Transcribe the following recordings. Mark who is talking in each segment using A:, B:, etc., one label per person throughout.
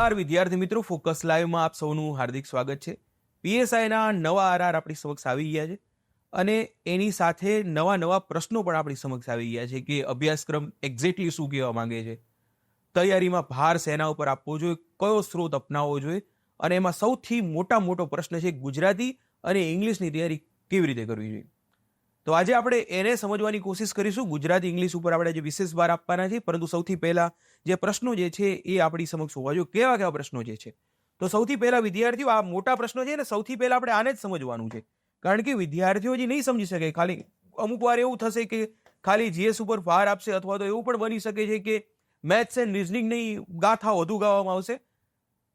A: નમસ્કાર વિદ્યાર્થી મિત્રો, ફોકસ લાઈવમાં આપ સૌનું હાર્દિક સ્વાગત છે. પીએસઆઈના નવા આરઆર આપણી સમક્ષ આવી ગયા છે અને એની સાથે નવા નવા પ્રશ્નો પણ આપણી સમક્ષ આવી ગયા છે કે અભ્યાસક્રમ એક્ઝેક્ટલી શું કહેવા માંગે છે. તૈયારીમાં ભાર સેના ઉપર આપવો જોઈએ, કયો સ્ત્રોત અપનાવવો જોઈએ અને એમાં સૌથી મોટા મોટો પ્રશ્ન છે ગુજરાતી અને ઇંગ્લિશની તૈયારી કેવી રીતે કરવી જોઈએ? તો આજે આપણે એને સમજવાની કોશિશ કરીશું. ગુજરાતી ઇંગ્લિશ ઉપર આપણે જે વિશેષ ભાર આપવાના છે. પરંતુ સૌથી પહેલા જે પ્રશ્નો જે છે એ આપણી સમક્ષ હોવા જોઈએ. કેવા કેવા પ્રશ્નો જે છે? તો સૌથી પહેલા વિદ્યાર્થીઓ, આ મોટા પ્રશ્નો છે ને સૌથી પહેલા આપણે આને જ સમજવાનું છે. કારણ કે વિદ્યાર્થીઓ જે નહીં સમજી શકે. ખાલી અમુક વાર એવું થશે કે ખાલી જીએસ ઉપર ભાર આપશે અથવા તો એવું પણ બની શકે છે કે મેથ્સ એન્ડ રિઝનિંગની ગાથા વધુ ગાવામાં આવશે.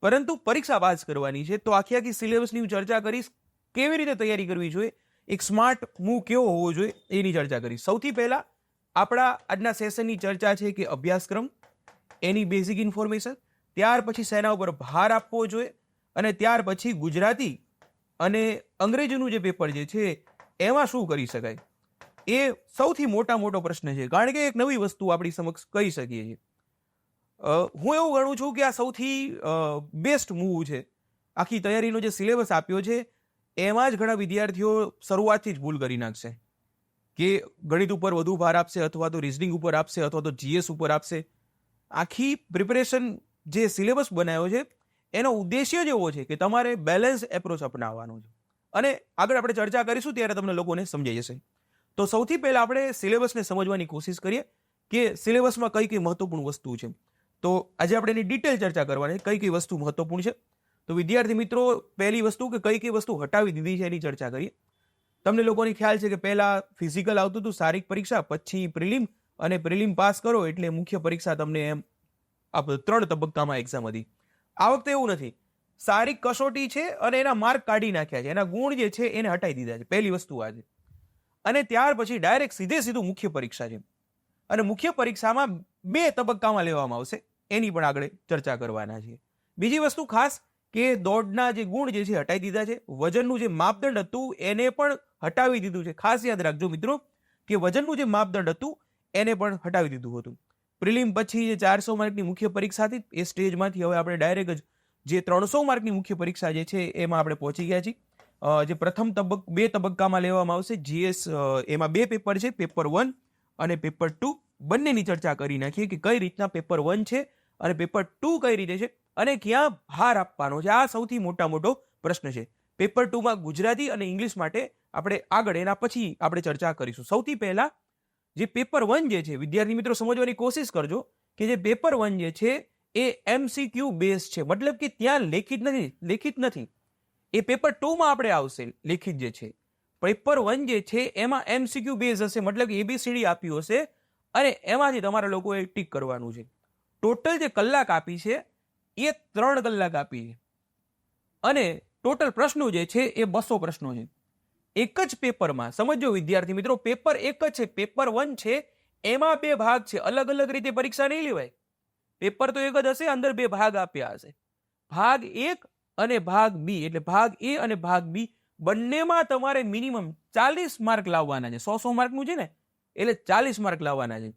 A: પરંતુ પરીક્ષા પાસ કરવાની છે. તો આખી આખી સિલેબસની હું ચર્ચા કરીશ. કેવી રીતે તૈયારી કરવી જોઈએ? એક સ્માર્ટ મૂવ કેવો હોવો જોઈએ એની ચર્ચા કરી. સૌથી પહેલા આપણા આજના સેશનની ચર્ચા છે કે અભ્યાસક્રમ, એની બેઝિક ઇન્ફોર્મેશન ત્યાર પછી સેના ઉપર ભાર આપવો જોઈએ અને ત્યાર પછી ગુજરાતી અને અંગ્રેજીનું જે પેપર જે છે એમાં શું કરી શકાય? એ સૌથી મોટા મોટો પ્રશ્ન છે. કારણ કે એક નવી વસ્તુ આપણી સમક્ષ કહી શકીએ છીએ. હું એવું ગણું છું કે આ સૌથી બેસ્ટ મૂવ છે. આખી તૈયારીનો જે સિલેબસ આપ્યો છે એમાં જ ઘણા વિદ્યાર્થીઓ શરૂઆતથી જ ભૂલ કરી નાખશે. કે ગણિત ઉપર વધુ ભાર આપશે અથવા તો રિઝનિંગ ઉપર આપશે અથવા તો જીએસ ઉપર આપશે. આખી પ્રિપરેશન જે સિલેબસ બનાવ્યો છે, એનો ઉદ્દેશ્ય જ એવો છે કે તમારે બેલેન્સ એપ્રોચ અપનાવવાનો છે. અને આગળ આપણે ચર્ચા કરીશું ત્યારે તમને લોકોને સમજાઈ જશે. તો સૌથી પહેલાં આપણે સિલેબસને સમજવાની કોશિશ કરીએ કે સિલેબસમાં કઈ કઈ મહત્વપૂર્ણ વસ્તુ છે. તો આજે આપણે એની ડિટેલ ચર્ચા કરવાની, કઈ કઈ વસ્તુ મહત્વપૂર્ણ છે. તો વિદ્યાર્થી મિત્રો, પહેલી વસ્તુ કે કઈ કઈ વસ્તુ હટાવી દીધી છે એની ચર્ચા કરીએ. તમને લોકોને ખ્યાલ છે કે પહેલા ફિઝિકલ આવતું હતું, શારીરિક પરીક્ષા, પછી પ્રિલિમ અને પ્રિલિમ પાસ કરો એટલે મુખ્ય પરીક્ષા તમને એમ આપ ત્રણ તબક્કામાં એક્ઝામ હતી. આ વખતે એવું નથી. શારીરિક કસોટી છે અને એના માર્ક કાઢી નાખ્યા છે. એના ગુણ જે છે એને હટાવી દીધા છે. પહેલી વસ્તુ આ છે. અને ત્યાર પછી ડાયરેક્ટ સીધે સીધું મુખ્ય પરીક્ષા છે. અને મુખ્ય પરીક્ષામાં બે તબક્કામાં લેવામાં આવશે. એની પણ આગળ ચર્ચા કરવાના છે. બીજી વસ્તુ ખાસ કે દોડના જે ગુણ જે છે હટાવી દીધા છે. વજનનું જે માપદંડ હતું એને પણ હટાવી દીધું છે. ખાસ યાદ રાખજો મિત્રો કે વજનનું જે માપદંડ હતું એને પણ હટાવી દીધું હતું. પ્રિલિમ પછી જે ચારસો માર્કની મુખ્ય પરીક્ષા હતી એ સ્ટેજમાંથી હવે આપણે ડાયરેક્ટ જ જે ત્રણસો માર્કની મુખ્ય પરીક્ષા જે છે એમાં આપણે પહોંચી ગયા છીએ. જે પ્રથમ તબક્ક બે તબક્કામાં લેવામાં આવશે. જીએસ એમાં બે પેપર છે. પેપર વન અને પેપર ટુ બંનેની ચર્ચા કરી નાખીએ કે કઈ રીતના પેપર વન છે અને પેપર ટુ કઈ રીતે છે. અને ક્યાં ભાર આપવાનો છે? આ સૌથી મોટા મોટો પ્રશ્ન છે. પેપર ટુમાં ગુજરાતી અને ઇંગ્લિશ માટે આપણે આગળ એના પછી આપણે ચર્ચા કરીશું. સૌથી પહેલા જે પેપર વન જે છે, વિદ્યાર્થી મિત્રો સમજવાની કોશિશ કરજો કે જે પેપર વન જે છે, એ એમસીક્યુ બેઝ છે. મતલબ કે ત્યાં લેખિત નથી લેખિત નથી. એ પેપર ટુમાં આપણે આવશે, લેખિત જે છે. પેપર વન જે છે, એમાં એમસીક્યુ બેઝ હશે, મતલબ કે એબીસીડી આપ્યું હશે. અને એમાંથી તમારે લોકોએ ટીક કરવાનું છે. ટોટલ જે કલાક આપી છે એ ત્રણ કલાક આપી છે. અને ટોટલ પ્રશ્નો જે છે, એ બસો પ્રશ્નો છે. એક જ પેપરમાં, સમજો વિદ્યાર્થી મિત્રો, પેપર એક જ છે, પેપર વન છે, એમાં બે ભાગ છે. અલગ અલગ રીતે પરીક્ષા નહીં લેવાય. પેપર તો એક જ હશે, અંદર બે ભાગ આપ્યા હશે. ભાગ એક અને ભાગ બી, એટલે ભાગ એ અને ભાગ બી બંનેમાં તમારે મિનિમમ ચાલીસ માર્ક લાવવાના છે. સો સો માર્કનું છે ને? એટલે ચાલીસ માર્ક લાવવાના છે.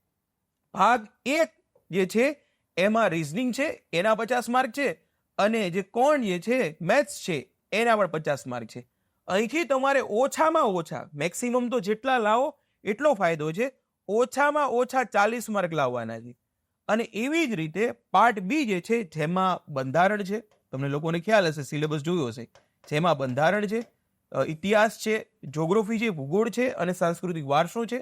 A: ભાગ એક જે છે એમાં રિઝનિંગ છે, એના પચાસ માર્ક છે અને જે કોણ જે છે મેથ્સ છે, એના પણ પચાસ માર્ક છે. અહીંથી તમારે ઓછામાં ઓછા મેક્સિમમ તો જેટલા લાવો, એટલો ફાયદો છે. ઓછામાં ઓછા ચાલીસ માર્ક લાવવાના છે. અને એવી જ રીતે પાર્ટ બી જે છે, જેમાં બંધારણ છે, તમને લોકોને ખ્યાલ હશે સિલેબસ જોયો હશે. જેમાં બંધારણ છે ઇતિહાસ છે જોગ્રોફી છે, ભૂગોળ છે અને સાંસ્કૃતિક વારસો છે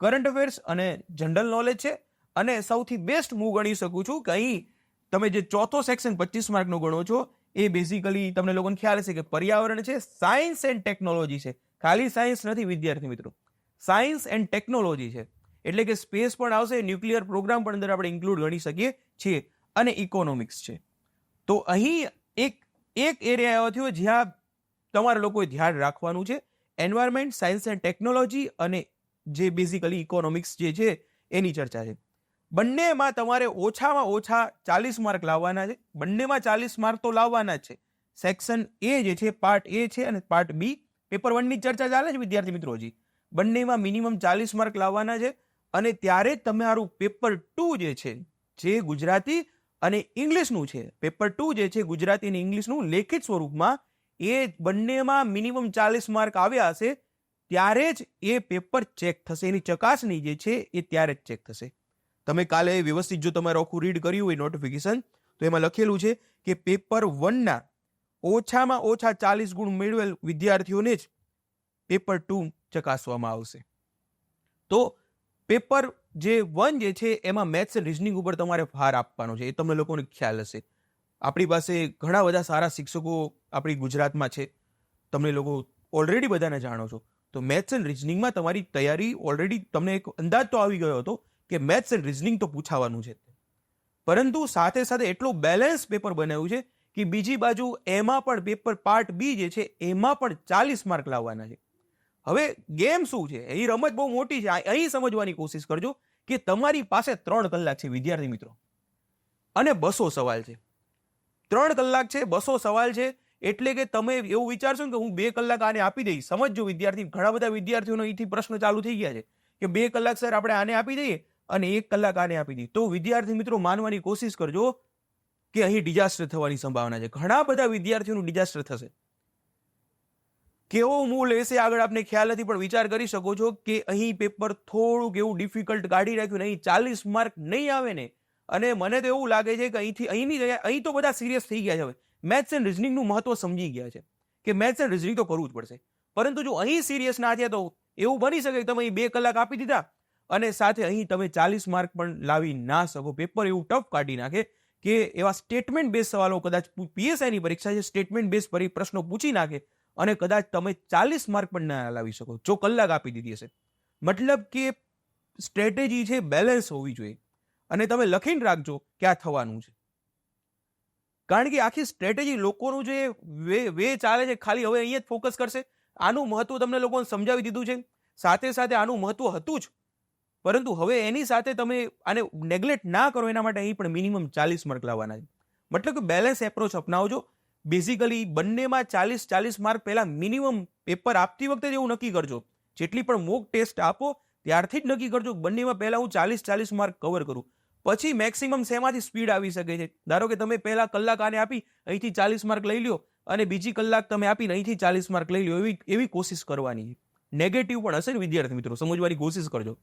A: કરંટ અફેર્સ અને જનરલ નોલેજ છે. અને સૌથી બેસ્ટ હું ગણી શકું છું કે અહીં તમે જે ચોથો સેક્શન પચીસ માર્કનો ગણો છો, એ બેઝિકલી તમને લોકોને ખ્યાલ હશે કે પર્યાવરણ છે સાયન્સ એન્ડ ટેકનોલોજી છે. ખાલી સાયન્સ નથી, વિદ્યાર્થી મિત્રો. સાયન્સ એન્ડ ટેકનોલોજી છે. એટલે કે સ્પેસ પણ આવશે ન્યુક્લિયર પ્રોગ્રામ પણ અંદર આપણે ઇન્ક્લુડ ગણી શકીએ છીએ. અને ઇકોનોમિક્સ છે. તો અહીં એક એક એરિયા એવો થયો જ્યાં તમારે લોકોએ ધ્યાન રાખવાનું છે. એન્વાયરમેન્ટ સાયન્સ એન્ડ ટેકનોલોજી અને જે બેઝિકલી ઇકોનોમિક્સ જે છે, એની ચર્ચા છે. બંનેમાં તમારે ઓછામાં ઓછા ચાલીસ માર્ક લાવવાના છે. બંનેમાં ચાલીસ માર્ક તો લાવવાના છે. સેક્શન એ જે છે પાર્ટ એ છે અને પાર્ટ બી પેપર વનની ચર્ચા ચાલે છે, વિદ્યાર્થી મિત્રો હજી. બંનેમાં મિનિમમ ચાલીસ માર્ક લાવવાના છે અને ત્યારે તમારું પેપર ટુ જે છે, જે ગુજરાતી અને ઇંગ્લિશનું છે. પેપર ટુ જે છે, ગુજરાતી અને ઇંગ્લિશનું લેખિત સ્વરૂપમાં એ બંનેમાં મિનિમમ ચાલીસ માર્ક આવ્યા હશે, ત્યારે જ એ પેપર ચેક થશે. એની ચકાસણી જે છે, એ ત્યારે જ ચેક થશે. તમે કાલે વ્યવસ્થિત જો તમારે આખું રીડ કર્યું હોય નોટિફિકેશન તો એમાં લખેલું છે કે પેપર વનના ઓછામાં ઓછા ચાલીસ ગુણ મેળવેલ વિદ્યાર્થીઓને જ પેપર ટુ ચકાસવામાં આવશે. તો પેપર જે વન જે છે, એમાં મેથ્સ એન્ડ રિઝનિંગ ઉપર તમારે ભાર આપવાનો છે. એ તમને લોકોને ખ્યાલ હશે. આપણી પાસે ઘણા બધા સારા શિક્ષકો આપણી ગુજરાતમાં છે. તમને લોકો ઓલરેડી બધાને જાણો છો. તો મેથ્સ એન્ડ રિઝનિંગમાં તમારી તૈયારી ઓલરેડી તમને એક અંદાજ તો આવી ગયો હતો કે મેથ્સ એન્ડ રિઝનિંગ તો પૂછાવાનું છે પરંતુ સાથે સાથે એટલું બેલેન્સ પેપર બનાવ્યું છે કે બીજી બાજુ એમાં પણ પેપર પાર્ટ બી જે છે, એમાં પણ ચાલીસ માર્ક લાવવાના છે. હવે ગેમ શું છે? એ રમત બહુ મોટી છે. અહીં સમજવાની કોશિશ કરજો કે તમારી પાસે ત્રણ કલાક છે, વિદ્યાર્થી મિત્રો. અને બસો સવાલ છે. ત્રણ કલાક છે, બસો સવાલ છે, એટલે કે તમે એવું વિચારશો કે હું બે કલાક આને આપી દઈશ. સમજો વિદ્યાર્થી, ઘણા બધા વિદ્યાર્થીઓનો અહીંથી પ્રશ્ન ચાલુ થઈ ગયા છે કે બે કલાક સર આપણે આને આપી દઈએ? અને એક કલાક આને આપી દીધી તો વિદ્યાર્થી મિત્રો, માનવાની કોશિશ કરજો કે અહીં ડિઝાસ્ટર થવાની સંભાવના છે. ઘણા બધા વિદ્યાર્થીઓનું ડિઝાસ્ટર થશે. કેવો મૂળ લેશે આગળ આપને ખ્યાલ નથી, પણ વિચાર કરી શકો છો કે અહીં પેપર થોડુંક એવું ડિફિકલ્ટ કાઢી રાખ્યું નહીં ચાલીસ માર્ક નહીં આવે ને, અને મને તો એવું લાગે છે કે અહીંથી અહીંની અહીં તો બધા સિરિયસ થઈ ગયા છે હવે. મેથ્સ એન્ડ રિઝનિંગનું મહત્વ સમજી ગયા છે કે મેથ્સ એન્ડ રિઝનિંગ તો કરવું જ પડશે. પરંતુ જો અહીં સિરિયસ ના થયા તો એવું બની શકે કે તમે બે કલાક આપી દીધા અને સાથે અહીં તમે ચાલીસ માર્ક પણ લાવી ના શકો. પેપર એવું ટફ કાઢી નાખે કે એવા સ્ટેટમેન્ટ બેઝ સવાલો કદાચ પીએસઆઈની પરીક્ષા છે સ્ટેટમેન્ટ બેઝ પર પ્રશ્નો પૂછી નાખે અને કદાચ તમે ચાલીસ માર્ક પણ ના લાવી શકો. જો કલાક આપી દીધી હશે. મતલબ કે સ્ટ્રેટેજી છે બેલેન્સ હોવી જોઈએ. અને તમે લખીને રાખજો કે આ થવાનું છે. કારણ કે આખી સ્ટ્રેટેજી લોકોનું જે વે વે ચાલે છે, ખાલી હવે અહીંયા જ ફોકસ કરશે. આનું મહત્વ તમને લોકોને સમજાવી દીધું છે. સાથે સાથે આનું મહત્વ હતું જ. પરંતુ હવે એની સાથે તમે આને નેગ્લેક્ટ ના કરો એના માટે અહીં પણ મિનિમમ ચાલીસ માર્ક લાવવાના છે. મતલબ કે બેલેન્સ એપ્રોચ અપનાવજો. બેઝિકલી બંનેમાં ચાલીસ ચાલીસ માર્ક પહેલાં મિનિમમ પેપર આપતી વખતે જ એવું નક્કી કરજો. જેટલી પણ મોક ટેસ્ટ આપો, ત્યારથી જ નક્કી કરજો બંનેમાં પહેલાં હું ચાલીસ ચાલીસ માર્ક કવર કરું. પછી મેક્સિમમ શેમાંથી સ્પીડ આવી શકે છે? ધારો કે તમે પહેલા કલાક આને આપી, અહીંથી ચાલીસ માર્ક લઈ લ્યો, અને બીજી કલાક તમે આપીને અહીંથી ચાલીસ માર્ક લઈ લો એવી એવી કોશિશ કરવાની નેગેટિવ પણ હશે ને વિદ્યાર્થી મિત્રો? સમજવાની કોશિશ કરજો.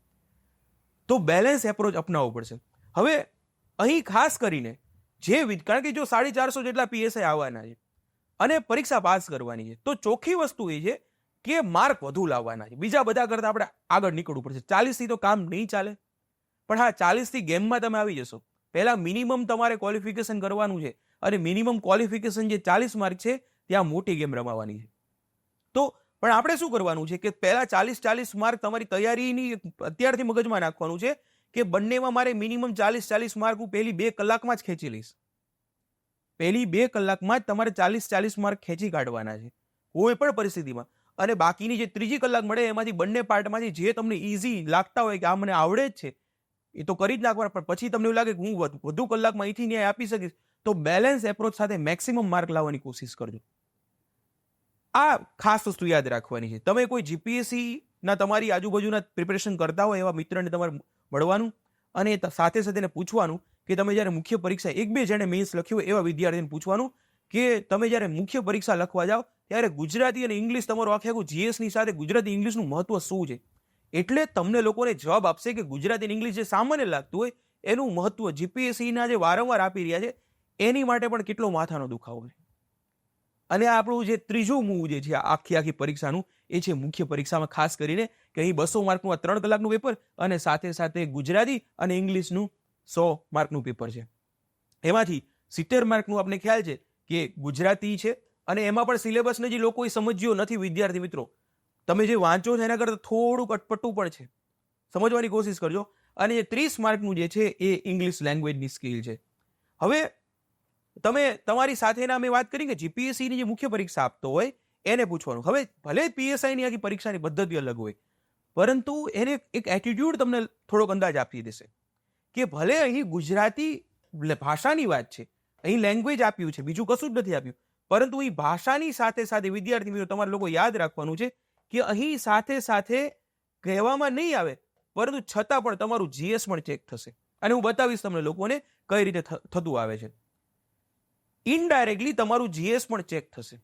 A: તો બેલેન્સ એપ્રોચ અપનાવવો પડશે. હવે અહીં ખાસ કરીને જે કારણ કે જો સાડી ચારસો જેટલા પીએસઆઈ આવવાના છે અને પરીક્ષા પાસ કરવાની છે, તો ચોખ્ખી વસ્તુ એ છે કે માર્ક વધુ લાવવાના છે. બીજા બધા કરતાં આપણે આગળ નીકળવું પડશે. ચાલીસથી તો કામ નહીં ચાલે. પણ હા, ચાલીસથી ગેમમાં તમે આવી જશો. પહેલાં મિનિમમ તમારે ક્વોલિફિકેશન કરવાનું છે અને મિનિમમ ક્વોલિફિકેશન જે ચાલીસ માર્ક છે, ત્યાં મોટી ગેમ રમાવાની છે. તો પણ આપણે શું કરવાનું છે કે પહેલા ચાલીસ ચાલીસ માર્ક તમારી તૈયારીની અત્યારથી મગજમાં નાખવાનું છે કે બંનેમાં મારે મિનિમમ ચાલીસ ચાલીસ માર્ક હું પહેલી બે કલાકમાં જ ખેંચી લઈશ. પહેલી બે કલાકમાં જ તમારે ચાલીસ ચાલીસ માર્ક ખેંચી કાઢવાના છે, કોઈ પણ પરિસ્થિતિમાં. અને બાકીની જે ત્રીજી કલાક મળે એમાંથી બંને પાર્ટમાંથી જે તમને ઇઝી લાગતા હોય કે આ મને આવડે જ છે, એ તો કરી જ નાખવાના, પણ પછી તમને એવું લાગે કે હું વધુ કલાકમાં અહીંથી ન્યાય આપી શકીશ, તો બેલેન્સ એપ્રોચ સાથે મેક્સિમમ માર્ક લાવવાની કોશિશ કરજો. આ ખાસ વસ્તુ યાદ રાખવાની છે. તમે કોઈ જીપીએસસી ના તમારી આજુબાજુના પ્રિપેરેશન કરતા હોય એવા મિત્રને તમારે મળવાનું અને સાથે સાથે પૂછવાનું કે તમે જ્યારે મુખ્ય પરીક્ષા, એક બે જેણે મેન્સ લખ્યું હોય એવા વિદ્યાર્થીને પૂછવાનું કે તમે જ્યારે મુખ્ય પરીક્ષા લખવા જાઓ ત્યારે ગુજરાતી અને ઇંગ્લિશ તમારું આખે આખું જીએસની સાથે ગુજરાતી ઇંગ્લિશનું મહત્વ શું છે? એટલે તમને લોકોને જવાબ આપશે કે ગુજરાતી અને ઇંગ્લિશ જે સામાન્ય લાગતું હોય એનું મહત્વ જીપીએસસીના જે વારંવાર આપી રહ્યા છે એની માટે પણ કેટલો માથાનો દુખાવો છે. અને આપણું જે ત્રીજું મૂવ જે છે આખી આખી પરીક્ષાનું, એ છે મુખ્ય પરીક્ષામાં ખાસ કરીને કે અહીં બસો માર્કનું આ ત્રણ કલાકનું પેપર અને સાથે સાથે ગુજરાતી અને ઇંગ્લિશનું સો માર્કનું પેપર છે. એમાંથી સિત્તેર માર્કનું આપણે ખ્યાલ છે કે ગુજરાતી છે અને એમાં પણ સિલેબસને જે લોકોએ સમજ્યો નથી, વિદ્યાર્થી મિત્રો, તમે જે વાંચો છો એના કરતાં થોડુંક અટપટું પણ છે. સમજવાની કોશિશ કરજો. અને જે ત્રીસ માર્કનું જે છે એ ઇંગ્લિશ લેંગ્વેજની સ્કિલ છે. હવે તમે તમારી સાથેના મેં વાત કરી કે જીપીએસસીની જે મુખ્ય પરીક્ષા આપતો હોય, એને પૂછવાનું. હવે ભલે પીએસઆઈની આખી પરીક્ષાની પદ્ધતિ અલગ હોય, પરંતુ એને એક એટીટ્યુડ તમને થોડોક અંદાજ આપી દેશે કે ભલે અહીં ગુજરાતી ભાષાની વાત છે, અહીં લેંગ્વેજ આપ્યું છે, બીજું કશું જ નથી આપ્યું, પરંતુ અહીં ભાષાની સાથે સાથે વિદ્યાર્થી મિત્રો, તમારે લોકો યાદ રાખવાનું છે કે અહીં સાથે સાથે કહેવામાં નહીં આવે, પરંતુ છતાં પણ તમારું જીએસ પણ ચેક થશે. અને હું બતાવીશ તમને લોકોને કઈ રીતે થતું આવે છે. ઇનડાયરેક્ટલી તમારું જીએસ પણ ચેક થશે.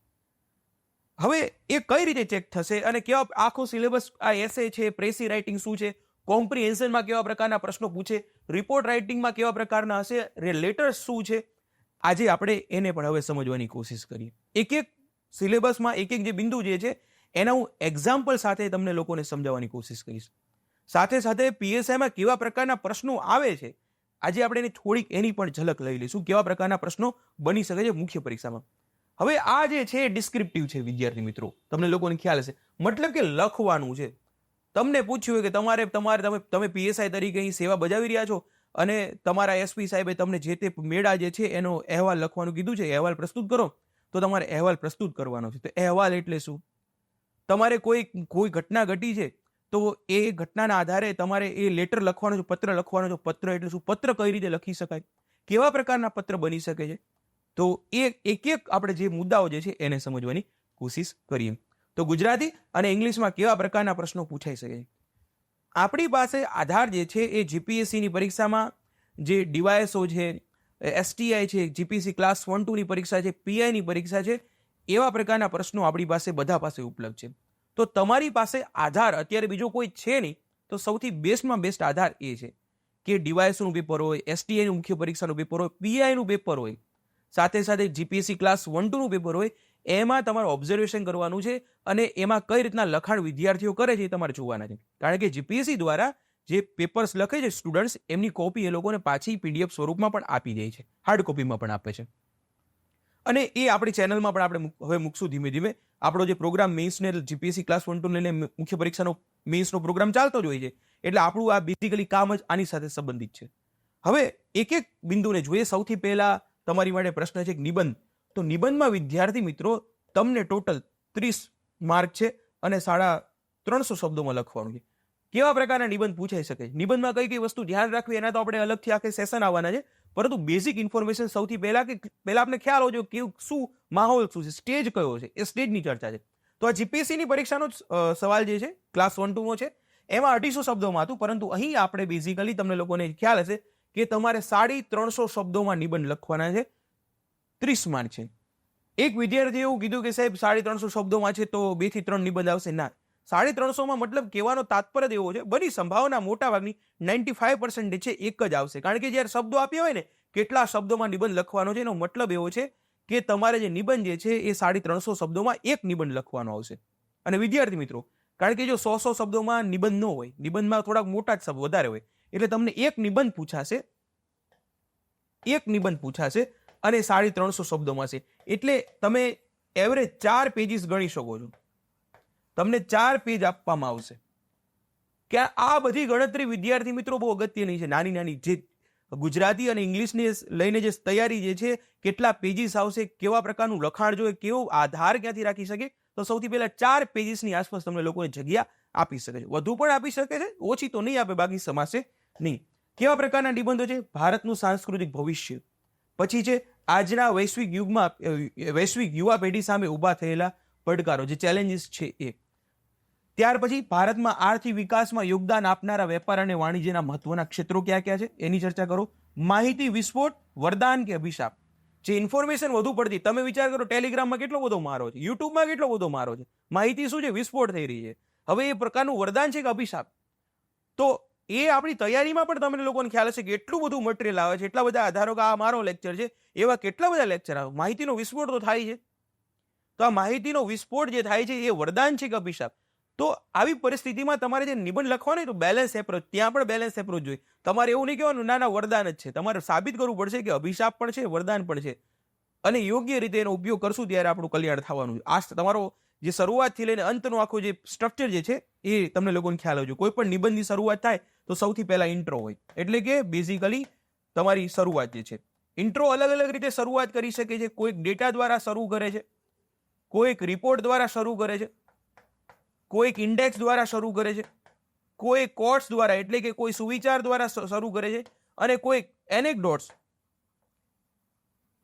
A: હવે એ કઈ રીતે ચેક થશે અને કેવા આખો સિલેબસ આ એસે છે, પ્રેસી રાઇટિંગ શું છે કોમ્પ્રિહેન્શનમાં કેવા પ્રકારના પ્રશ્નો પૂછે રિપોર્ટ રાઇટિંગમાં કેવા પ્રકારના હશે લેટર્સ શું છે, આજે આપણે એને પણ હવે સમજવાની કોશિશ કરીએ. એક એક સિલેબસમાં એક એક જે બિંદુ જે છે, એના હું એક્ઝામ્પલ સાથે તમને લોકોને સમજાવવાની કોશિશ કરીશ. સાથે સાથે પીએસઆઈમાં કેવા પ્રકારના પ્રશ્નો આવે છે આજે આપણે એની થોડીક એની પણ ઝલક લઈ લઈશું કેવા પ્રકારના પ્રશ્નો બની શકે છે મુખ્ય પરીક્ષામાં. હવે આ જે છે ડિસ્ક્રિપ્ટિવ છે વિદ્યાર્થી મિત્રો. તમને લોકોને ખ્યાલ હશે. મતલબ કે લખવાનું છે. તમને પૂછ્યું હોય કે તમારે તમારે તમે તમે પીએસઆઈ તરીકે અહીં સેવા બજાવી રહ્યા છો અને તમારા એસપી સાહેબે તમને જે તે મેળા જે છે એનો અહેવાલ લખવાનું કીધું છે, અહેવાલ પ્રસ્તુત કરો, તો તમારે અહેવાલ પ્રસ્તુત કરવાનો છે. તો અહેવાલ એટલે શું? તમારે કોઈ કોઈ ઘટના ઘટી છે? તો એ ઘટનાના આધારે તમારે એ લેટર લખવાનો છે, પત્ર લખવાનો છે, પત્ર એટલે શું? પત્ર કઈ રીતે લખી શકાય? કેવા પ્રકારના પત્ર બની શકે છે? તો એ એક એક આપણે જે મુદ્દાઓ જે છે એને સમજવાની કોશિશ કરીએ. તો ગુજરાતી અને ઇંગ્લિશમાં કેવા પ્રકારના પ્રશ્નો પૂછાઈ શકે છે? આપણી પાસે આધાર જે છે એ જીપીએસસીની પરીક્ષામાં જે ડીવાયએસઓ છે એસટીઆઈ છે જીપીસી ક્લાસ વન ટુની પરીક્ષા છે પીઆઈની પરીક્ષા છે, એવા પ્રકારના પ્રશ્નો આપણી પાસે બધા પાસે ઉપલબ્ધ છે. તો તમારી પાસે આધાર, અત્યારે બીજો કોઈ છે નહીં, તો સૌથી બેસ્ટમાં બેસ્ટ આધાર એ છે. કે ડીવાયસનું પેપર હોય, એસટીઆઈનું મુખ્ય પરીક્ષાનું પેપર હોય, પીઆઈનું પેપર હોય. સાથે સાથે જીપીએસસી ક્લાસ વન ટુનું પેપર હોય, એમાં તમારે ઓબ્ઝર્વેશન કરવાનું છે અને એમાં કઈ રીતના લખાણ વિદ્યાર્થીઓ કરે છે એ તમારે જોવાના છે. કારણ કે જીપીએસસી દ્વારા જે પેપર્સ લખે છે સ્ટુડન્ટ્સ, એમની કોપી એ લોકોને પાછી પીડીએફ સ્વરૂપમાં પણ આપી દે છે. હાર્ડ કોપીમાં પણ આપે છે. અને એ આપણી ચેનલમાં પણ આપણે હવે મૂકશું ધીમે ધીમે. આપણો જે પ્રોગ્રામ મેઇન્સને જીપીએસસી ક્લાસ વન ટુ લઈને મુખ્ય પરીક્ષાનો મેઇન્સનો પ્રોગ્રામ ચાલતો જ હોય છે. એટલે આપણું આ બેઝિકલી કામ જ આની સાથે સંબંધિત છે. હવે એક એક બિંદુને જોઈએ. સૌથી પહેલા તમારી માટે પ્રશ્ન છે એક નિબંધ. તો નિબંધમાં વિદ્યાર્થી મિત્રો, તમને ટોટલ ત્રીસ માર્ક છે અને સાડા ત્રણસો શબ્દોમાં લખવાનું છે. કેવા પ્રકારના નિબંધ પૂછાઈ શકે? નિબંધમાં કઈ કઈ વસ્તુ ધ્યાન રાખવી એના તો આપણે અલગથી આખે સેશન આવવાના છે. પરંતુ બેઝિક ઇન્ફોર્મેશન સૌથી પહેલાં કે પહેલાં આપણે ખ્યાલ હોજો કે શું માહોલ શું છે સ્ટેજ કયો છે, એ સ્ટેજની ચર્ચા છે. તો આ જીપીએસસીની પરીક્ષાનો સવાલ જે છે ક્લાસ વન ટુનો છે, એમાં અઢીસો શબ્દોમાં હતું, પરંતુ અહીં આપણે બેઝિકલી તમને લોકોને ખ્યાલ હશે કે તમારે સાડી ત્રણસો શબ્દોમાં નિબંધ લખવાના છે, ત્રીસ માર્ક છે. એક વિદ્યાર્થીએ એવું કીધું કે સાહેબ, સાડી ત્રણસો શબ્દોમાં છે તો બેથી ત્રણ નિબંધ આવશે. ના સાડી ત્રણસોમાં મતલબ કહેવાનો તાત્પર્ય એવો છે, બની સંભાવના મોટા ભાગની નાઇન્ટી ફાઈવ પર્સન્ટ છે એક જ આવશે. કારણ કે જ્યારે શબ્દો આપ્યા હોય ને, કેટલા શબ્દોમાં નિબંધ લખવાનો છે એનો મતલબ એવો છે કે તમારે જે નિબંધ જે છે એ સાડી ત્રણસો શબ્દોમાં એક નિબંધ લખવાનો આવશે. અને વિદ્યાર્થી મિત્રો, કારણ કે જો સો સો શબ્દોમાં નિબંધ ન હોય, નિબંધમાં થોડાક મોટા જ શબ્દ વધારે હોય, એટલે તમને એક નિબંધ પૂછાશે, એક નિબંધ પૂછાશે અને સાડી ત્રણસો શબ્દોમાં છે. એટલે તમે એવરેજ ચાર પેજીસ ગણી શકો છો. તમને ચાર પેજ આપવામાં આવશે. કે આ બધી ગણતરી વિદ્યાર્થી મિત્રો બહુ અગત્યની છે. નાની નાની જે ગુજરાતી અને ઇંગ્લિશની લઈને જે તૈયારી જે છે, કેટલા પેજીસ આવશે, કેવા પ્રકારનું લખાણ જોઈએ, કેવો આધાર ક્યાંથી રાખી શકે, તો સૌથી પહેલા ચાર પેજીસની આસપાસ તમને લોકોને જગ્યા આપી શકે છે. વધુ પણ આપી શકે છે, ઓછી તો નહીં આપે, બાકી સમાશે નહીં. કેવા પ્રકારના નિબંધો છે? ભારતનું સાંસ્કૃતિક ભવિષ્ય. પછી છે, આજના વૈશ્વિક યુગમાં વૈશ્વિક યુવા પેઢી સામે ઊભા થયેલા પડકારો, જે ચેલેન્જીસ છે એ. ત્યાર પછી ભારતમાં આર્થિક વિકાસમાં યોગદાન આપનારા વેપાર અને વાણિજ્યના મહત્વના ક્ષેત્રો ક્યાં ક્યાં છે? એની ચર્ચા કરો. માહિતી વિસ્ફોટ, વરદાન કે અભિશાપ? જે ઇન્ફોર્મેશન વધુ પડતી, તમે વિચાર કરો ટેલિગ્રામમાં કેટલો બધો મારો છે, યુટ્યુબમાં કેટલો બધો મારો છે, માહિતી શું છે? વિસ્ફોટ થઈ રહી છે. હવે એ પ્રકારનું વરદાન છે કે અભિશાપ? તો એ આપણી તૈયારીમાં પણ તમને લોકોને ખ્યાલ હશે કે એટલું બધું મટીરિયલ આવે છે, એટલા બધા આધારો કે આ મારો લેક્ચર છે, એવા કેટલા બધા લેક્ચર આવે? માહિતીનો વિસ્ફોટ તો થાય છે. તો આ માહિતીનો વિસ્ફોટ જે થાય છે એ વરદાન છે કે અભિશાપ? તો આવી પરિસ્થિતિમાં તમારે જે નિબંધ લખવાનો તો બેલેન્સ એપ્રોચ ત્યાં પણ બેલેન્સ એપ્રોચ જોઈએ. તમારે એવું નહીં કહેવાનું નાના વરદાન જ છે. તમારે સાબિત કરવું પડશે કે અભિશાપ પણ છે, વરદાન પણ છે. અને યોગ્ય રીતે એનો ઉપયોગ કરશું ત્યારે આપણું કલ્યાણ થવાનું છે. આ તમારો જે શરૂઆતથી લઈને અંતનું આખો જે સ્ટ્રક્ચર જે છે, એ તમને લોકોને ખ્યાલ આવજો. કોઈ પણ નિબંધની શરૂઆત થાય, તો સૌથી પહેલાં ઇન્ટ્રો હોય. એટલે કે બેઝિકલી તમારી શરૂઆત જે છે. ઇન્ટ્રો અલગ અલગ રીતે શરૂઆત કરી શકે છે. કોઈક ડેટા દ્વારા શરૂ કરે છે. કોઈક રિપોર્ટ દ્વારા શરૂ કરે છે. કોઈક ઇન્ડેક્સ દ્વારા શરૂ કરે છે, કોઈ કોટ્સ દ્વારા, એટલે કે કોઈ સુવિચાર દ્વારા શરૂ કરે છે અને કોઈક એનેકડોટ્સ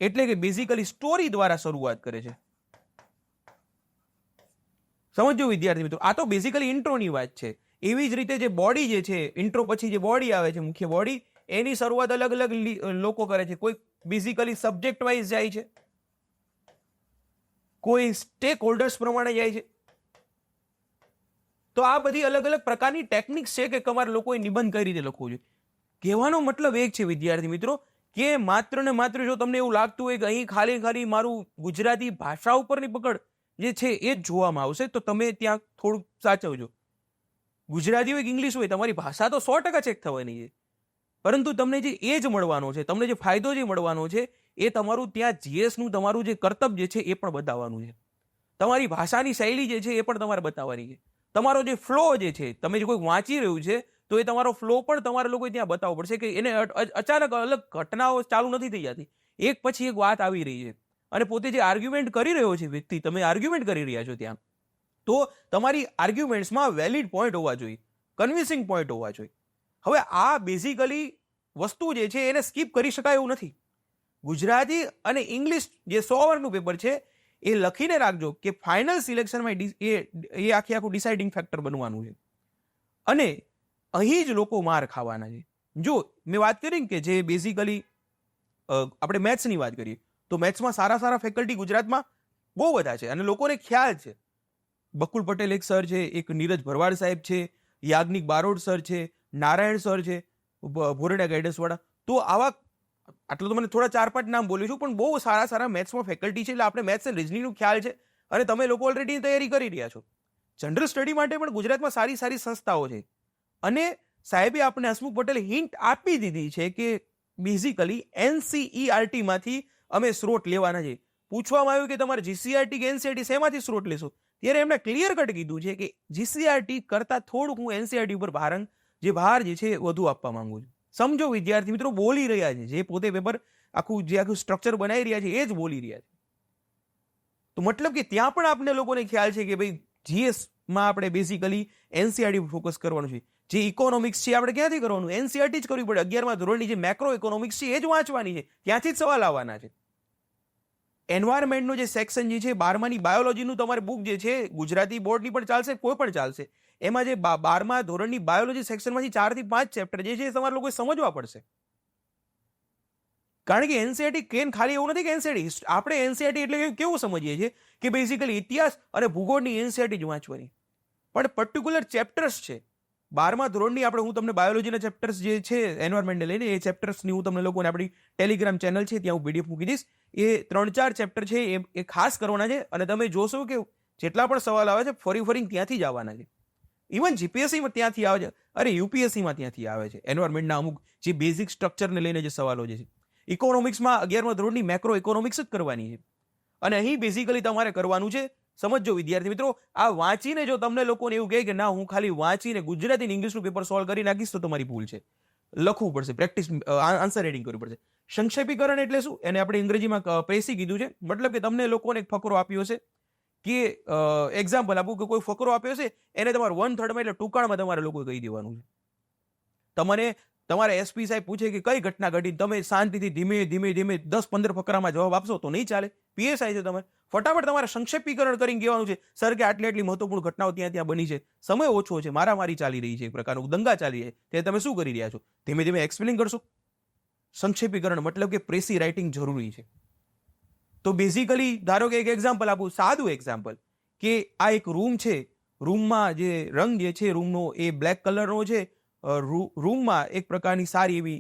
A: એટલે કે બેઝિકલી સ્ટોરી દ્વારા શરૂઆત કરે છે. સમજો વિદ્યાર્થી મિત્રો, આ તો બેઝિકલી ઇન્ટ્રોની વાત છે. એવી જ રીતે જે બોડી જે છે ઇન્ટ્રો પછી જે બોડી આવે છે, મુખ્ય બોડી એની શરૂઆત અલગ અલગ લોકો કરે છે. કોઈ બેઝિકલી સબ્જેક્ટ વાઇઝ જાય છે. કોઈ સ્ટેક હોલ્ડર્સ પ્રમાણે જાય છે. તો આ બધી અલગ અલગ પ્રકારની ટેકનિક્સ છે કે તમારે લોકોએ નિબંધ કઈ રીતે લખવો જોઈએ. કહેવાનો મતલબ એક છે, વિદ્યાર્થી મિત્રો, કે માત્ર ને માત્ર જો તમને એવું લાગતું હોય કે અહીં ખાલી ખાલી મારું ગુજરાતી ભાષા ઉપરની પકડ જે છે એ જ જોવામાં આવશે, તો તમે ત્યાં થોડુંક સાચવજો. ગુજરાતી હોય કે ઇંગ્લિશ હોય, તમારી ભાષા તો સો ટકા ચેક થવાની છે. પરંતુ તમને જે એ જ મળવાનો છે, તમને જે ફાયદો જે મળવાનો છે, એ તમારું ત્યાં જીએસનું તમારું જે કર્તવ્ય છે એ પણ બતાવવાનું છે. તમારી ભાષાની શૈલી જે છે એ પણ તમારે બતાવવાની છે. તમારો જે ફ્લો જે છે, તમે જે કોઈ વાંચી રહ્યું છે, તો એ તમારો ફ્લો પણ તમારે લોકોએ ત્યાં બતાવવો પડશે કે એને અચાનક અલગ ઘટનાઓ ચાલુ નથી થઈ જતી. એક પછી એક વાત આવી રહી છે. અને પોતે જે આર્ગ્યુમેન્ટ કરી રહ્યો છે વ્યક્તિ, તમે આર્ગ્યુમેન્ટ કરી રહ્યા છો ત્યાં. તો તમારી આર્ગ્યુમેન્ટ્સમાં વેલિડ પોઈન્ટ હોવા જોઈએ. કન્વિન્સિંગ પોઈન્ટ હોવા જોઈએ. હવે આ બેઝિકલી વસ્તુ જે છે, એને સ્કીપ કરી શકાય એવું નથી. ગુજરાતી અને ઇંગ્લિશ જે સો ઓવરનું પેપર છે એ લખીને રાખજો કે ફાઇનલ સિલેક્શનમાં એ એ આખી આખું ડિસાઇડિંગ ફેક્ટર બનવાનું છે. અને અહીં જ લોકો માર ખાવાના છે. જો મેં વાત કરી કે જે બેઝિકલી આપણે મેથ્સની વાત કરીએ, તો મેથ્સમાં સારા સારા ફેકલ્ટી ગુજરાતમાં બહુ બધા છે અને લોકોને ખ્યાલ છે. બકુલ પટેલ એક સર છે, એક નીરજ ભરવાડ સાહેબ છે, યાજ્ઞિક બારોડ સર છે, નારાયણ સર છે ભોરડા ગાઈડન્સવાળા. તો આવા આટલું તો મને થોડા ચાર પાંચ નામ બોલ્યું છું, પણ બહુ સારા સારા મેથ્સમાં ફેકલ્ટી છે, એટલે આપણે મેથ્સ એન્ડ રિઝનિંગનું ખ્યાલ છે, અને તમે લોકો ઓલરેડી તૈયારી કરી રહ્યા છો. જનરલ સ્ટડી માટે પણ ગુજરાતમાં સારી સારી સંસ્થાઓ છે. અને સાહેબે આપણે હસમુખ પટેલે હિન્ટ આપી દીધી છે કે બેઝિકલી એનસીઈઆરટીમાંથી અમે સ્રોત લેવાના છે. પૂછવામાં આવ્યું કે તમારે જીસીઆરટી કે એનસીઆરટી શેમાંથી સ્રોત લેશો? ત્યારે એમણે ક્લિયર કટ કીધું છે કે જીસીઆરટી કરતાં થોડુંક હું એનસીઆરટી ઉપર ભારંગ જે ભાર જે છે વધુ આપવા માંગુ છું. સમજો વિદ્યાર્થી મિત્રો, બોલી રહ્યા છે. જે પોતે પેપર આખું, જે આખું સ્ટ્રક્ચર બનાવી રહ્યા છે, એ જ બોલી રહ્યા છે. તો મતલબ કે ત્યાં પણ આપણે લોકોને ખ્યાલ છે કે ભાઈ જીએસમાં આપણે બેઝિકલી એનસીઆરટી ફોકસ કરવાનું છે. જે ઇકોનોમિક્સ છે આપણે ક્યાંથી કરવાનું? એનસીઆરટી જ કરવી પડે. અગિયારમાં ધોરણની જે મેક્રો ઇકોનોમિક્સ છે એ જ વાંચવાની છે. ત્યાંથી જ સવાલ આવવાના છે. એન્વાયરમેન્ટનું જે સેક્શન જે છે, બારમાની બાયોલોજીનું તમારે બુક જે છે, ગુજરાતી બોર્ડની પણ ચાલશે, કોઈ પણ ચાલશે. એમાં જે બારમા ધોરણની બાયોલોજી સેક્શનમાંથી ચારથી પાંચ ચેપ્ટર જે છે તમારે લોકોએ સમજવા પડશે. કારણ કે એનસીઆરટી કેન ખાલી એવું નથી કે એનસીઆરટી આપણે એનસીઆરટી એટલે કે કેવું સમજીએ છીએ? કે બેઝિકલી ઇતિહાસ અને ભૂગોળની એનસીઆરટી જ વાંચવાની. પણ પર્ટિક્યુલર ચેપ્ટર્સ છે. બારમા ધોરણની આપણે હું તમને બાયોલોજીના ચેપ્ટર્સ જે છે એન્વાયરમેન્ટને લઈને એ ચેપ્ટર્સની હું તમને લોકોને આપણી ટેલિગ્રામ ચેનલ છે, ત્યાં હું પીડીએફ મૂકી દઈશ. એ ત્રણ ચાર ચેપ્ટર છે એ એ ખાસ કરવાના છે અને તમે જોશો કે જેટલા પણ સવાલ આવે છે, ફરી ફરી ત્યાંથી જ આવવાના છે. ઇવન જીપીએસસીમાં ત્યાંથી આવે છે. અરે યુપીએસસીમાં ત્યાંથી આવે છે. એન્વાયરમેન્ટના અમુક જે બેઝિક સ્ટ્રક્ચરને લઈને જે સવાલો જે છે. ઇકોનોમિક્સમાં અગિયારમા ધોરણની મેક્રો ઇકોનોમિક્સ જ કરવાની છે. અને અહીં બેઝિકલી તમારે કરવાનું છે, સમજો વિદ્યાર્થી મિત્રો, આ વાંચીને જો તમને લોકોને એવું કહે કે ના, હું ખાલી વાંચીને ગુજરાતી ઇંગ્લિશનું પેપર સોલ્વ કરી નાખીશ તો તમારી ભૂલ છે. લખવું પડશે પ્રેક્ટિસ આન્સર રેડિંગ કરવું પડશે. સંક્ષેપીકરણ એટલે શું? એને આપણે અંગ્રેજીમાં પ્રેસી કીધું છે. મતલબ કે તમને લોકોને એક ફકરો આપ્યો છે. કે એક્ઝામ્પલ આપું કે કોઈ ફકરો આપ્યો છે, એને તમારે વન થર્ડમાં એટલે ટૂંકાણમાં તમારે લોકો કહી દેવાનું છે. તમને, તમારે એસપી સાહેબ પૂછે કે કઈ ઘટના ઘટી તમે શાંતિથી ધીમે ધીમે ધીમે દસ પંદર ફકરામાં જવાબ આપશો તો નહીં ચાલે. પીએસઆઈ છે તમે. ફટાફટ તમારે સંક્ષેપીકરણ કરીને કહેવાનું છે, સર, કે આટલી આટલી મહત્વપૂર્ણ ઘટનાઓ ત્યાં ત્યાં બની છે. સમય ઓછો છે, મારામારી ચાલી રહી છે, એક પ્રકારનું દંગા ચાલી રહી છે. તે તમે શું કરી રહ્યા છો? ધીમે ધીમે એક્સપ્લેન કરશો. સંક્ષેપીકરણ મતલબ કે પ્રેસી રાઇટિંગ જરૂરી છે. તો બેઝિકલી ધારો કે એક એક્ઝામ્પલ આપું, સાદું એક્ઝામ્પલ કે આ એક રૂમ છે. રૂમમાં જે રંગ જે છે રૂમનો એ બ્લેક કલરનો છે. રૂમમાં એક પ્રકારની સારી એવી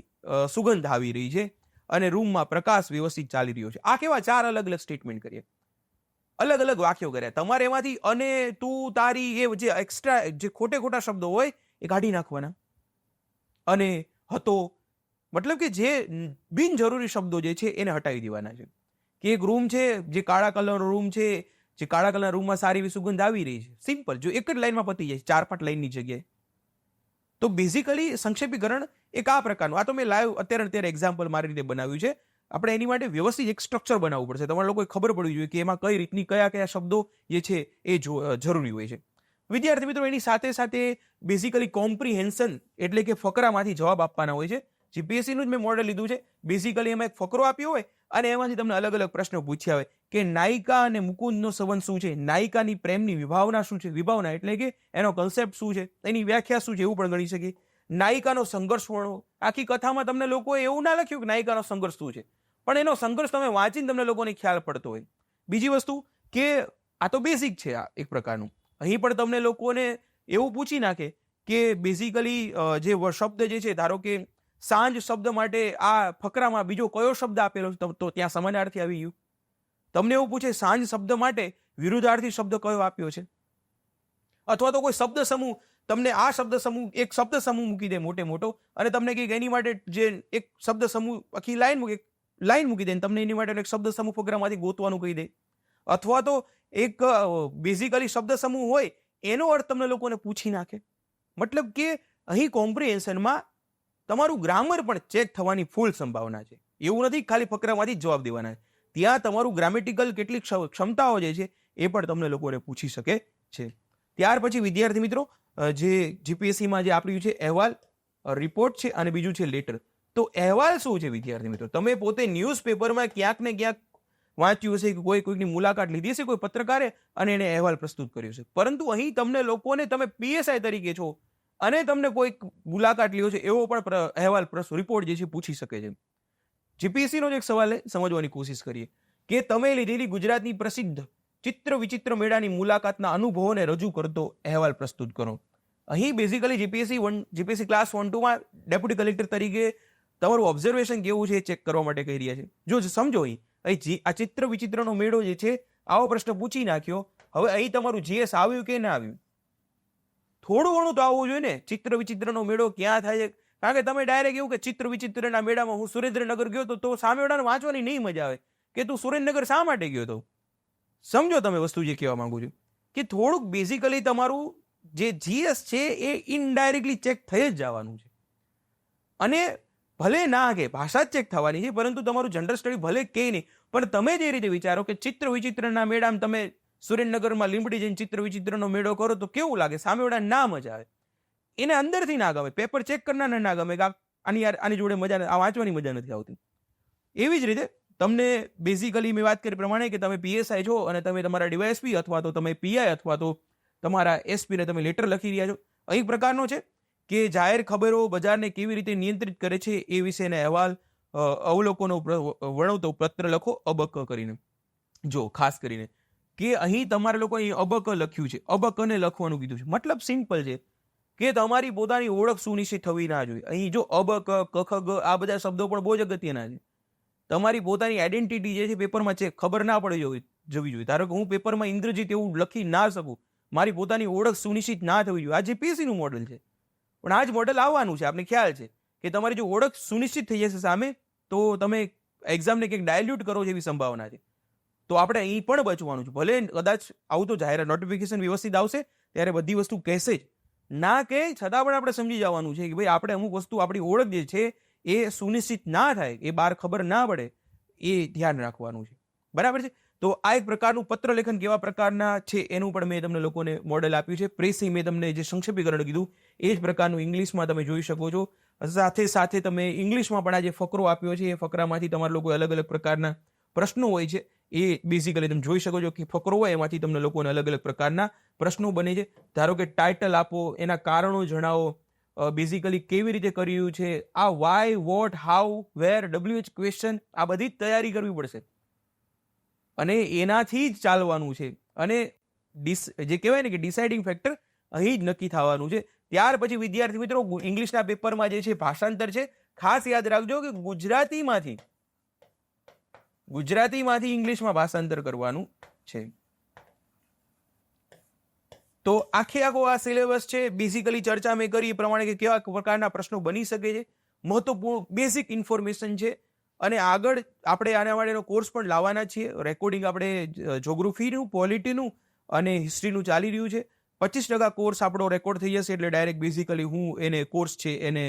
A: સુગંધ આવી રહી છે અને રૂમમાં પ્રકાશ વ્યવસ્થિત ચાલી રહ્યો છે. આ કેવા ચાર અલગ અલગ સ્ટેટમેન્ટ કરીએ. અલગ અલગ વાક્યો કર્યા. તમારે એમાંથી અને, તું, તારી એ જે એક્સ્ટ્રા જે ખોટે ખોટા શબ્દો હોય એ કાઢી નાખવાના. અને, હતો. મતલબ કે જે બિનજરૂરી શબ્દો જે છે એને હટાવી દેવાના છે. કે એક રૂમ છે, જે કાળા કલરનો રૂમ છે, જે કાળા કલરના રૂમમાં સારી એવી સુગંધ આવી રહી છે. સિમ્પલ જો એક જ લાઈનમાં પતી જાય, ચાર પાંચ લાઈનની જગ્યાએ. તો બેઝિકલી સંક્ષેપીકરણ એક આ પ્રકારનું, આ તો મેં લાઈવ અત્યારે અત્યારે એક્ઝામ્પલ મારી રીતે બનાવ્યું છે. આપણે એની માટે વ્યવસ્થિત એક સ્ટ્રક્ચર બનાવવું પડશે. તમારે લોકોએ ખબર પડવી જોઈએ કે એમાં કઈ રીતની કયા કયા શબ્દો જે છે એ જો જરૂરી હોય છે. વિદ્યાર્થી મિત્રો, એની સાથે સાથે બેઝિકલી કોમ્પ્રિહેન્શન એટલે કે ફકરામાંથી જવાબ આપવાના હોય છે. જીપીએસસીનું જ મેં મોડેલ લીધું છે. બેઝિકલી એમાં એક ફકરો આપ્યો હોય અને એમાંથી તમને અલગ અલગ પ્રશ્નો પૂછ્યા હોય કે નાયિકા અને મુકુંદનો સંબંધ શું છે? નાયિકાની પ્રેમની વિભાવના શું છે? વિભાવના એટલે કે એનો કન્સેપ્ટ શું છે? એની વ્યાખ્યા શું છે? એવું પણ ગણી શકીએ. નાયિકાનો સંઘર્ષ વર્ણવો આખી કથામાં તમને લોકોએ એવું ના લખ્યું કે નાયિકાનો સંઘર્ષ શું છે? પણ એનો સંઘર્ષ તમે વાંચીને તમને લોકોને ખ્યાલ પડતો હોય. બીજી વસ્તુ કે આ તો બેઝિક છે આ એક પ્રકારનું. અહીં પણ તમને લોકોને એવું પૂછી નાખે કે બેઝિકલી જે શબ્દ જે છે, ધારો કે સાંજ શબ્દ માટે આ ફકરામાં બીજો કયો શબ્દ આપેલો તો- ત્યાં સમાનાર્થી આવી ગયું. તમને એવું પૂછે, સાંજ શબ્દ માટે વિરુદ્ધાર્થી શબ્દ કયો આપ્યો છે? અથવા તો કોઈ શબ્દ સમૂહ, તમને આ શબ્દ સમૂહ, એક શબ્દ સમૂહ મૂકી દે મોટે મોટો, અને તમને કંઈક એની માટે જે એક શબ્દ સમૂહ, આખી લાઈન મૂકી લાઈન મૂકી દે તમને એની માટે એક શબ્દ સમૂહ ફકરામાંથી ગોતવાનું કહી દે. અથવા તો એક બેઝિકલી શબ્દ સમૂહ હોય, એનો અર્થ તમને લોકોને પૂછી નાખે. મતલબ કે અહીં કોમ્પ્રિહેન્શનમાં તમારું ગ્રામર પણ ચેક થવાની ફૂલ સંભાવના છે. એવું નથી ખાલી ફકરામાંથી જ જવાબ દેવાના ત્યાં તમારું ગ્રામેટિકલ કેટલી ક્ષ- ક્ષમતાઓ જે છે, એ પણ તમને લોકોને પૂછી શકે છે. ત્યાર પછી વિદ્યાર્થી મિત્રો જે જીપીએસસીમાં જે આપ્યું છે, અહેવાલ રિપોર્ટ છે અને બીજું છે લેટર તો અહેવાલ શું છે વિદ્યાર્થી મિત્રો? તમે પોતે ન્યૂઝપેપરમાં ક્યાંક ને ક્યાંક વાંચ્યું હશે કે કોઈ કોઈકની મુલાકાત લીધી હશે, કોઈ પત્રકારે અને એને અહેવાલ પ્રસ્તુત કર્યો છે. પરંતુ અહીં તમને લોકોને તમે પીએસઆઈ તરીકે છો અને તમને કોઈક મુલાકાત લ્યો છે, એવો પણ અહેવાલ રિપોર્ટ જે છે પૂછી શકે છે. જીપીએસસીનો જ એક સવાલ સમજવાની કોશિશ કરીએ. કે તમે લીધેલી ગુજરાતની પ્રસિદ્ધ ચિત્ર વિચિત્ર મેળાની મુલાકાતના અનુભવોને રજૂ કરતો અહેવાલ પ્રસ્તુત કરો. અહીં basically GPSC one GPSC class one ટુમાં deputy collector તરીકે તમારું ઓબ્ઝર્વેશન કેવું છે એ ચેક કરવા માટે કહી રહ્યા છે. જો સમજો અહીં અહીં આ ચિત્ર વિચિત્રનો મેળો જે છે, આવો પ્રશ્ન પૂછી નાખ્યો. હવે અહીં તમારું જીએસ આવ્યું કે ના આવ્યું? થોડું ઘણું તો આવવું જોઈએ ને. ચિત્ર વિચિત્રનો મેળો ક્યાં થાય છે? કારણ કે તમે ડાયરેક્ટ એવું કે ચિત્ર વિચિત્રના મેળામાં હું સુરેન્દ્રનગર ગયો તો તો સામેવાળાને વાંચવાની નહીં મજા આવે. કે તું સુરેન્દ્રનગર શા માટે ગયો તો? સમજો તમે વસ્તુ જે કહેવા માંગુ છું. કે થોડુંક બેઝિકલી તમારું જે જીએસ છે એ ઇનડાયરેક્ટલી ચેક થઈ જ જવાનું છે. અને ભલે ના કે ભાષા ચેક થવાની છે, પરંતુ તમારું જનરલ સ્ટડી ભલે કે નહીં, પણ તમે જે રીતે વિચારો કે ચિત્ર વિચિત્રના મેળામાં તમે સુરેન્દ્રનગરમાં લીંબડી જઈને ચિત્ર વિચિત્રનો મેળો કરો તો કેવું લાગે? સામેવાળા ના મજા આવે. એને અંદરથી ના ગમે. પેપર ચેક કરનારને ના ગમે કે આની યાર આની જોડે મજા આ વાંચવાની મજા નથી આવતી. એવી જ રીતે તમને બેઝિકલી મેં વાત કરી પ્રમાણે કે તમે પીએસઆઈ છો અને તમે તમારા ડીવાયએસપી અથવા તો તમે પીઆઈ અથવા તો તમારા એસપીને તમે લેટર લખી રહ્યા છો. અહીં પ્રકારનો છે કે જાહેર ખબરો બજારને કેવી રીતે નિયંત્રિત કરે છે એ વિશેના અહેવાલ અવલોકનો વર્ણવતો પત્ર લખો અબક કરીને. જો, ખાસ કરીને. કે અહીં તમારે લોકો અહીં અબક લખ્યું છે, અબકને લખવાનું કીધું છે. મતલબ સિમ્પલ છે કે તમારી પોતાની ઓળખ સુનિશ્ચિત થવી ના જોઈએ. અહીં જો અબક કખ ગ આ બધા શબ્દો પણ બહુ જ અગત્યના છે. તમારી પોતાની આઈડેન્ટિટી જે છે પેપરમાં છે, ખબર ના પડે જવી જવી જોઈએ. ધારો કે હું પેપરમાં ઇન્દ્રજીત એવું લખી ના શકું, મારી પોતાની ઓળખ સુનિશ્ચિત ના થવી જોઈએ. આ જે નું મોડેલ છે. પણ આ જ મોડેલ આવવાનું છે, આપને ખ્યાલ છે કે તમારી જો ઓળખ સુનિશ્ચિત થઈ જશે સામે, તો તમે એક્ઝામને કંઈક ડાયલ્યુટ કરો જેવી સંભાવના છે. તો આપણે અહીં પણ બચવાનું છે. ભલે કદાચ આવું તો જાહેરાત નોટિફિકેશન વ્યવસ્થિત આવશે, ત્યારે બધી વસ્તુ કહેશે જ. ના કે છતાં પણ આપણે સમજી જવાનું છે કે ભાઈ આપણે અમુક વસ્તુ આપણી ઓળખ જે છે એ સુનિશ્ચિત ના થાય, એ બહાર ખબર ના પડે, એ ધ્યાન રાખવાનું છે. બરાબર છે? તો આ એક પ્રકારનું પત્ર લેખન કેવા પ્રકારના છે એનું પણ મેં તમને લોકોને મોડેલ આપ્યું છે. પ્રેસી મેં તમને જે સંક્ષેપીકરણ કીધું, એ જ પ્રકારનું ઇંગ્લિશમાં તમે જોઈ શકો છો. સાથે સાથે તમે ઇંગ્લિશમાં પણ આ જે ફકરો આપ્યો છે. એ ફકરામાંથી તમારા લોકો અલગ અલગ પ્રકારના પ્રશ્નો હોય છે. એ બેઝિકલી તમે જોઈ શકો છો કે ફકરો હોય એમાંથી તમને લોકોને અલગ અલગ પ્રકારના પ્રશ્નો બને છે. ધારો કે ટાઇટલ આપો, એના કારણો જણાવો બેઝિકલી કેવી રીતે કર્યું છે, આ why what how where W H question આ બધી જ તૈયારી કરવી પડશે. અને એનાથી જ ચાલવાનું છે. અને ડિસ જે કહેવાય ને કે ડિસાઇડિંગ ફેક્ટર અહીં જ નક્કી થવાનું છે. ત્યાર પછી વિદ્યાર્થી મિત્રો, ઇંગ્લિશના પેપરમાં જે છે, ભાષાંતર છે, ખાસ યાદ રાખજો કે ગુજરાતીમાંથી ગુજરાતીમાંથી ઇંગ્લિશમાં ભાષાંતર કરવાનું છે. તો આખે આખો આ સિલેબસ છે બેઝિકલી ચર્ચા મેં કરી એ પ્રમાણે કે કેવા પ્રકારના પ્રશ્નો બની શકે છે. મહત્વપૂર્ણ બેઝિક ઇન્ફોર્મેશન છે. અને આગળ આપણે આના માટેનો કોર્સ પણ લાવવાના છીએ. રેકોર્ડિંગ આપણે જોગ્રાફીનું પોલિટીનું અને હિસ્ટ્રીનું ચાલી રહ્યું છે. પચીસ ટકા કોર્સ આપણો રેકોર્ડ થઈ જશે એટલે ડાયરેક્ટ બેઝિકલી હું એને કોર્સ છે, એને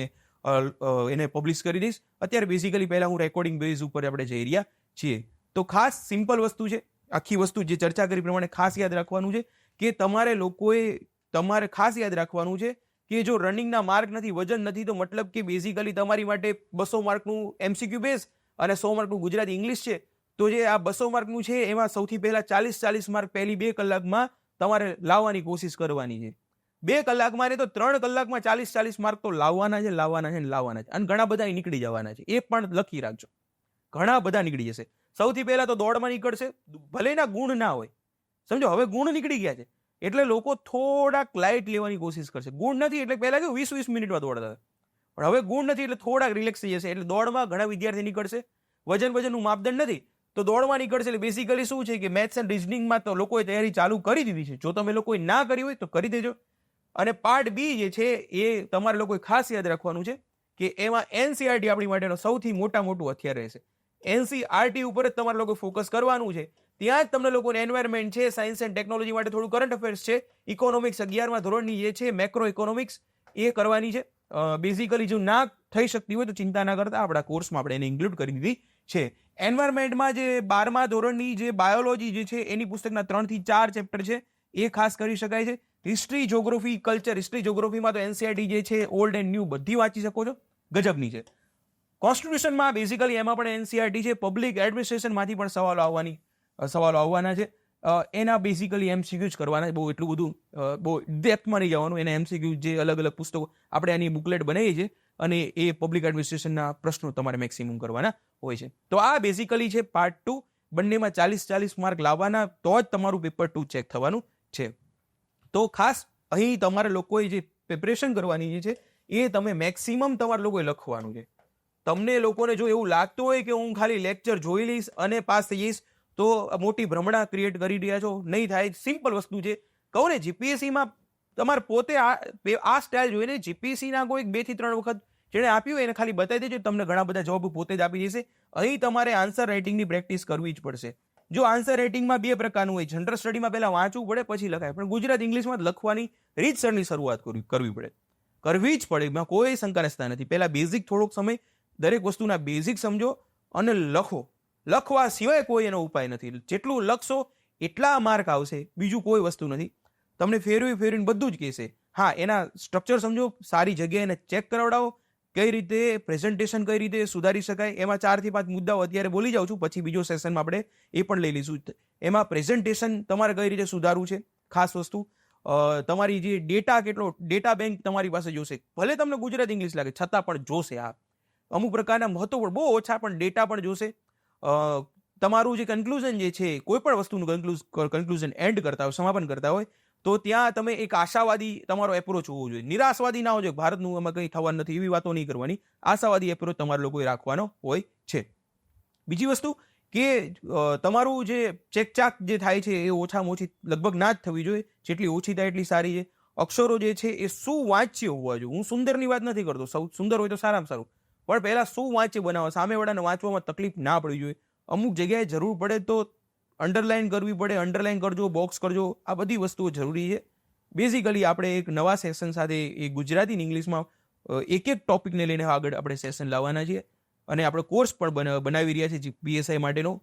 A: એને પબ્લિશ કરી દઈશ. અત્યારે બેઝિકલી પહેલાં હું રેકોર્ડિંગ બેઝ ઉપર આપણે જઈ રહ્યા. છીએ તો ખાસ સિમ્પલ વસ્તુ છે. આખી વસ્તુ જે ચર્ચા કરી પ્રમાણે ખાસ યાદ રાખવાનું છે કે તમારે લોકોએ, તમારે ખાસ યાદ રાખવાનું છે કે જો રનિંગના માર્ક નથી, વજન નથી, તો મતલબ કે બેઝિકલી તમારી માટે બસો માર્કનું એમસીક્યુ બેઝ અને સો માર્કનું ગુજરાતી ઇંગ્લિશ છે. તો જે આ બસો માર્કનું છે, એમાં સૌથી પહેલાં ચાલીસ ચાલીસ માર્ક પહેલી બે કલાકમાં તમારે લાવવાની કોશિશ કરવાની છે. બે કલાકમાં ને તો ત્રણ કલાકમાં ચાલીસ ચાલીસ માર્ક તો લાવવાના છે લાવવાના છે ને લાવવાના છે. અને ઘણા બધા નીકળી જવાના છે. એ પણ લખી રાખજો. ઘણા બધા નીકળી જશે. સૌથી પહેલાં તો દોડમાં નીકળશે. ભલેના ગુણ ના હોય. સમજો? હવે ગુણ નીકળી ગયા છે. એટલે લોકો થોડાક લાઇટ લેવાની કોશિશ કરશે. ગુણ નથી એટલે પહેલાં કેવું વીસ વીસ મિનિટમાં દોડતા હતા. પણ હવે ગુણ નથી એટલે થોડાક રિલેક્સ થઈ જશે. એટલે દોડમાં ઘણા વિદ્યાર્થી નીકળશે. વજન વજનનું માપદંડ નથી. તો દોડમાં નીકળશે એટલે બેસિકલી શું છે કે મેથ્સ એન્ડ રિઝનિંગમાં તો લોકોએ તૈયારી ચાલુ કરી દીધી છે. જો તમે લોકોએ ના કરી હોય તો કરી દેજો. અને પાર્ટ બી જે છે એ તમારે લોકોએ ખાસ યાદ રાખવાનું છે કે એમાં એનસીઆરટી આપણી માટેનો સૌથી મોટા મોટું હથિયાર રહેશે. એનસીઆરટી ઉપર જ તમારે લોકો ફોકસ કરવાનું છે. ત્યાં જ તમને લોકોને એન્વાયરમેન્ટ છે સાયન્સ એન્ડ ટેકનોલોજી માટે થોડું કરંટ અફેર્સ છે. ઇકોનોમિક્સ અગિયારમાં ધોરણની જે છે મેક્રો ઇકોનોમિક્સ એ કરવાની છે. બેઝિકલી જો ના થઈ શકતી હોય તો ચિંતા ના કરતા, આપણા કોર્સમાં આપણે એને ઇન્ક્લુડ કરી દીધી છે. એન્વાયરમેન્ટમાં જે બારમા ધોરણની જે બાયોલોજી જે છે, એની પુસ્તકના ત્રણથી ચાર ચેપ્ટર છે, એ ખાસ કરી શકાય છે. હિસ્ટ્રી જોગ્રાફી કલ્ચર હિસ્ટ્રી જોગ્રાફીમાં તો એનસીઆરટી જે છે ઓલ્ડ એન્ડ ન્યૂ બધી વાંચી શકો છો. ગજબની છે. કોન્સ્ટિટ્યુશનમાં બેઝિકલી એમાં પણ એનસીઆરટી છે પબ્લિક એડમિનિસ્ટ્રેશનમાંથી પણ સવાલો આવવાની સવાલો આવવાના છે. એના બેઝિકલી એમસીક્યુ જ કરવાના બહુ એટલું બધું બહુ ડેપ્થમાં નહીં જવાનું. એના એમસીક્યુ જે અલગ અલગ પુસ્તકો આપણે આની બુકલેટ બનાવીએ છીએ અને એ પબ્લિક એડમિનિસ્ટ્રેશનના પ્રશ્નો તમારે મેક્સિમમ કરવાના હોય છે. તો આ બેઝિકલી છે પાર્ટ ટુ બંનેમાં ચાલીસ ચાલીસ માર્ક લાવવાના, તો જ તમારું પેપર ટુ ચેક થવાનું છે. તો ખાસ અહીં તમારે લોકોએ જે પ્રિપરેશન કરવાની જે છે, એ તમે મેક્સિમમ તમારે લોકોએ લખવાનું છે. તમને લોકોને જો એવું લાગતું હોય કે હું ખાલી લેક્ચર જોઈ લઈશ અને પાસ થઈ જઈશ, તો મોટી ભ્રમણા ક્રિએટ કરી રહ્યા છો. નહીં થાય સિમ્પલ વસ્તુ છે. કહું ને જીપીએસસીમાં તમારે પોતે આ આ સ્ટાઇલ જોઈને જીપીએસસીના કોઈ બેથી ત્રણ વખત જેણે આપ્યું એને ખાલી બતાવી દેજો, તમને ઘણા બધા જવાબ પોતે જ આપી દેશે. અહીં તમારે આન્સર રાઇટિંગની પ્રેક્ટિસ કરવી જ પડશે. જો આન્સર રાઇટિંગમાં બે પ્રકારનું હોય જનરલ સ્ટડીમાં પહેલાં વાંચવું પડે, પછી લખાય. પણ ગુજરાત ઇંગ્લિશમાં લખવાની રીતસરની શરૂઆત કરવી પડે. કરવી જ પડે, એમાં કોઈ શંકારસ્તા નથી. પહેલા બેઝિક થોડોક સમય દરેક વસ્તુના બેઝિક સમજો અને લખો. લખવા સિવાય કોઈ એનો ઉપાય નથી. જેટલું લખશો, એટલા માર્ક આવશે. બીજું કોઈ વસ્તુ નથી. તમને ફેરવી ફેરવીને બધું જ કહેશે. હા, એના સ્ટ્રક્ચર સમજો, સારી જગ્યાએ એને ચેક કરાવડાવો. કઈ રીતે પ્રેઝન્ટેશન કઈ રીતે સુધારી શકાય, એમાં ચારથી પાંચ મુદ્દાઓ અત્યારે બોલી જાઉં છું. પછી બીજો સેશનમાં આપણે એ પણ લઈ લઈશું. એમાં પ્રેઝન્ટેશન તમારે કઈ રીતે સુધારવું છે? ખાસ વસ્તુ. તમારી જે ડેટા કેટલો ડેટા બેંક તમારી પાસે જોશે. ભલે તમને ગુજરાત ઇંગ્લિશ લાગે, છતાં પણ જોશે આ. અમુક પ્રકારના મહત્વપૂર્ણ બહુ ઓછા પણ ડેટા પણ જોશે. તમારું જે કન્ક્લુઝન જે છે, કોઈ પણ વસ્તુનું કન્ક્લુઝ કન્ક્લુઝન એન્ડ કરતા હોય, સમાપન કરતા હોય, તો ત્યાં તમે એક આશાવાદી તમારો એપ્રોચ હોવો જોઈએ. નિરાશવાદી ના જોઈએ ભારતનું એમાં કંઈ થવાનું નથી, એવી વાતો નહીં કરવાની. આશાવાદી એપ્રોચ તમારે લોકોએ રાખવાનો હોય છે. બીજી વસ્તુ કે તમારું જે ચેકચાક જે થાય છે એ ઓછામાં ઓછી લગભગ ના જ થવી જોઈએ. જેટલી ઓછી થાય એટલી સારી છે. અક્ષરો જે છે એ શું વાંચ્ય હોવા જોઈએ. હું સુંદરની વાત નથી કરતો. સૌ સુંદર હોય તો સારામાં સારું. પણ પહેલાં શું વાંચી બનાવો? સામેવાળાને વાંચવામાં તકલીફ ના પડવી જોઈએ. અમુક જગ્યાએ જરૂર પડે તો અંડરલાઇન કરવી પડે અંડરલાઇન કરજો બોક્સ કરજો. આ બધી વસ્તુઓ જરૂરી છે. બેઝિકલી આપણે એક નવા સેશન સાથે એ ગુજરાતી ઇંગ્લિશમાં એક એક ટોપિકને લઈને આગળ આપણે સેશન લાવવાના છીએ. અને આપણે કોર્સ પણ બનાવી રહ્યા છીએ પીએસઆઈ માટેનો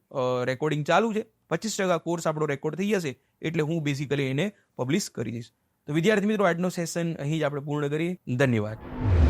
A: રેકોર્ડિંગ ચાલુ છે. પચીસ ટકા કોર્સ આપણો રેકોર્ડ થઈ જશે, એટલે હું બેઝિકલી એને પબ્લિશ કરી દઈશ. તો વિદ્યાર્થી મિત્રો, આજનો સેશન અહીં જ આપણે પૂર્ણ કરીએ. ધન્યવાદ.